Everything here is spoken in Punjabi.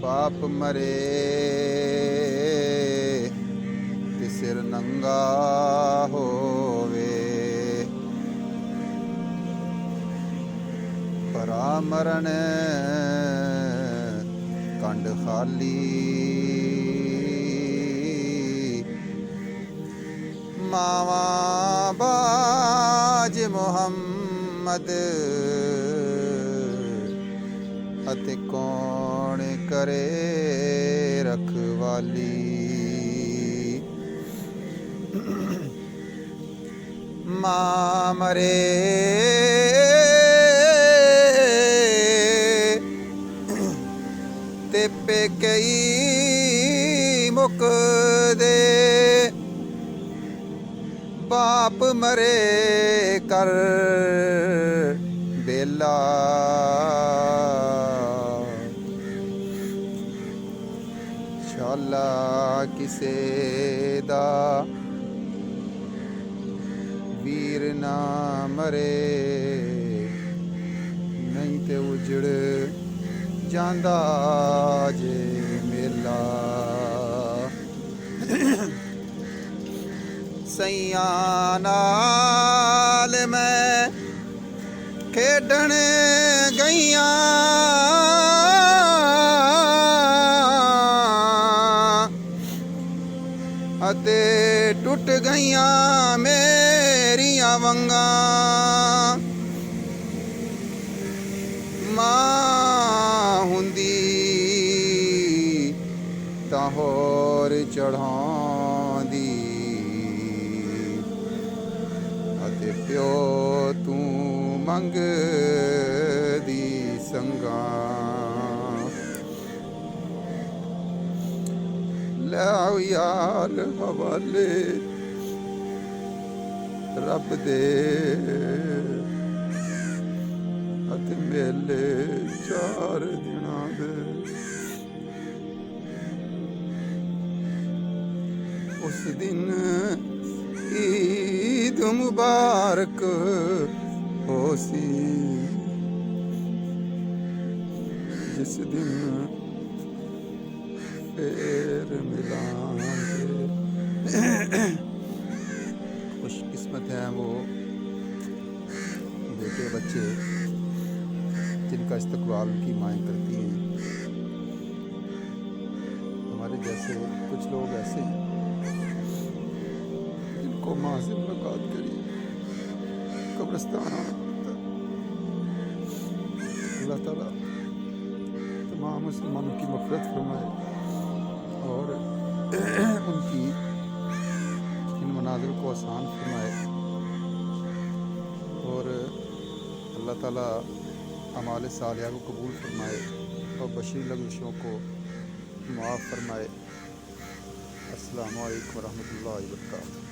ਬਾਪ ਮਰੇ। ਤੇ ਸਿਰ ਨੰਗਾ ਹੋਵੇ। ਪਰਾ ਮਰਨ ਕੰਡ ਖਾਲੀ। ਮਾਵਾ ਬਾਜ ਮੁਹੰਮਦ ਅਤੇ ਕੌਣ ਕਰੇ ਰਖਵਾਲੀ? ਮਾਂ ਮਰੇ। ਤੇ ਪੇਕਈ ਮੁਕਦੇ। ਬਾਪ ਮਰੇ ਕਰ ਬੇਲਾ। ਸ਼ਾਲਾ ਕਿਸੇ ਦਾ। ਵੀਰ ਨਾ ਮਰੇ, ਨਹੀਂ ਤੇ ਉਜੜ ਜਾਂਦਾ ਜੇ ਮੇਲਾ। ਸਈਆਂ ਨਾਲ ਮੈਂ ਖੇਡਣ ਗਈਆਂ। ਅਤੇ ਟੁੱਟ ਗਈਆਂ ਮੇਰੀਆਂ ਵੰਗਾਂ। ਮਾਂ ਹੁੰਦੀ ਤਾਂ ਹੋਰ ਚੜਾਉਂਦੀ ਅਤੇ ਪਿਓ ਤੂੰ ਮੰਗਦੀ ਸੰਗਾਂ। ਲੈ ਯਾਰ ਹਵਾਲੇ ਰੱਬ ਦੇ ਅਤੇ ਮੇਲੇ ਚਾਰ ਦਿਨਾਂ ਦੇ। ਉਸ ਦਿਨ ਈਦ ਮੁਬਾਰਕ ਹੋਸੀ ਜਿਸ ਦਿਨ फिर मिलाएँगे खुश है वो बेटे बच्चे, जिनका इस्तकबाल की मांग करती हैं। हमारे जैसे कुछ लोग ऐसे हैं, जिनको माँ से मुलाकात करी कब्रस्तान। अल्लाह ताला तमाम मुसलमानों की मफरत फरमा ان کی ان مناظر کو آسان فرمائے۔ اور اللہ تعالیٰ ہمارے صالحہ کو قبول فرمائے اور بشیر لغزشوں کو معاف فرمائے۔ السلام علیکم ورحمۃ اللہ وبرکاتہ۔